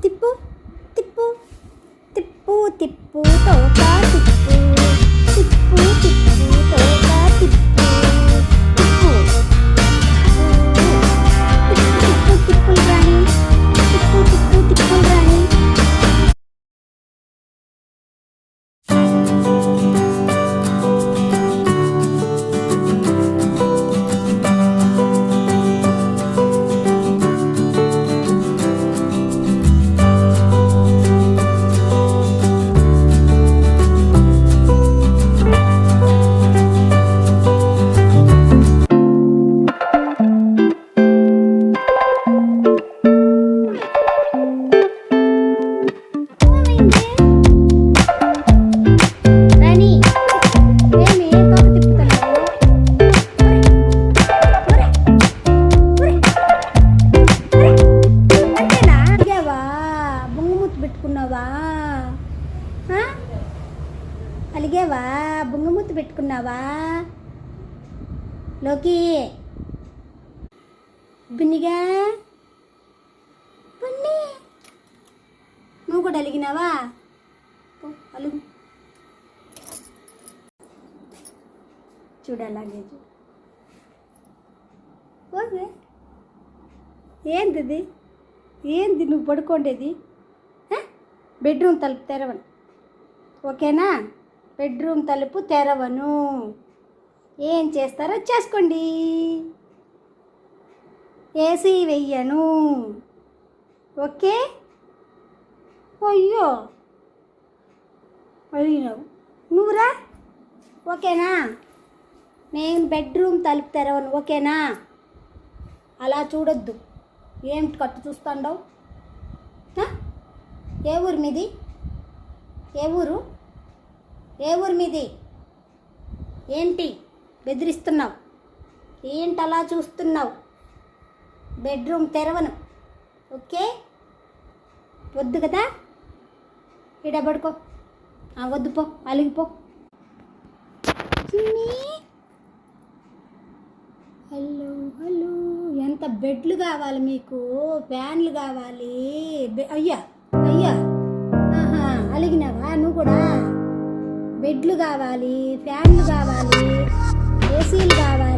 띠뽀 띠뽀 띠뽀 띠뽀 또까 띠뽀 పెట్టుకున్నావా అలిగేవా అలిగావా? బొంగుమూతి పెట్టుకున్నావా? లోకి. బిన్నిగా? బున్ని. నువ్వు కూడా అలిగినావా? అలుగు. చూడ అలాగే ఓకే. ఏంటిది? ఏంది నువ్వు పడుకోండేది? బెడ్రూమ్ తలుపు తెరవను. ఓకేనా? బెడ్రూమ్ తలుపు తెరవను. ఏం చేస్తారో చేసుకోండి. ఏసీ వెయ్యను. ఓకే? అయ్యో! అడిగినావు నువ్వురా? ఓకేనా? నేను బెడ్రూమ్ తలుపు తెరవను. ఓకేనా? అలా చూడొద్దు. ఏమిటి కట్టు చూస్తాండవు? ఏ ఊరు మీది? ఏ ఊరు? ఏ ఊరు మీది? ఏంటి? బెదిరిస్తున్నావు. ఏంటి అలా చూస్తున్నావు? బెడ్రూమ్ తెరవను. ఓకే? వద్దు కదా? ఇడ పడుకో వద్దు పో. అలిగిపో. Hello hello. ఎంత బెడ్లు కావాలి మీకు? ఫ్యాన్లు కావాలి? అయ్యా! ఆహా నువ్వు కూడా బెడ్లు కావాలి ఫ్యాన్లు కావాలి ఏసీలు కావాలి.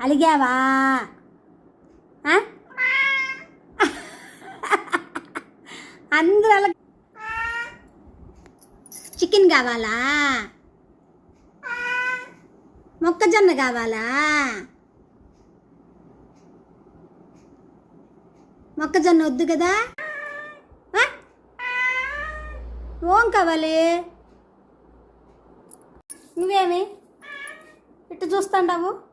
అలిగావా? అందరూ అలా చికెన్ కావాలా? మొక్కజొన్న కావాలా? మొక్కజొన్న వద్దు కదా? ఆ? ఓం కావాలి. నువ్వేమి? ఇట్టు చూస్తాండావు?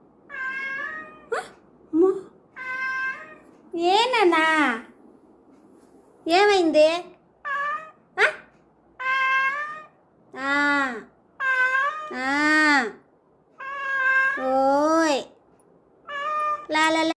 ఏనన్నా ఏమైంది ఆ? ఆ. ఆ. ఓయ్ లా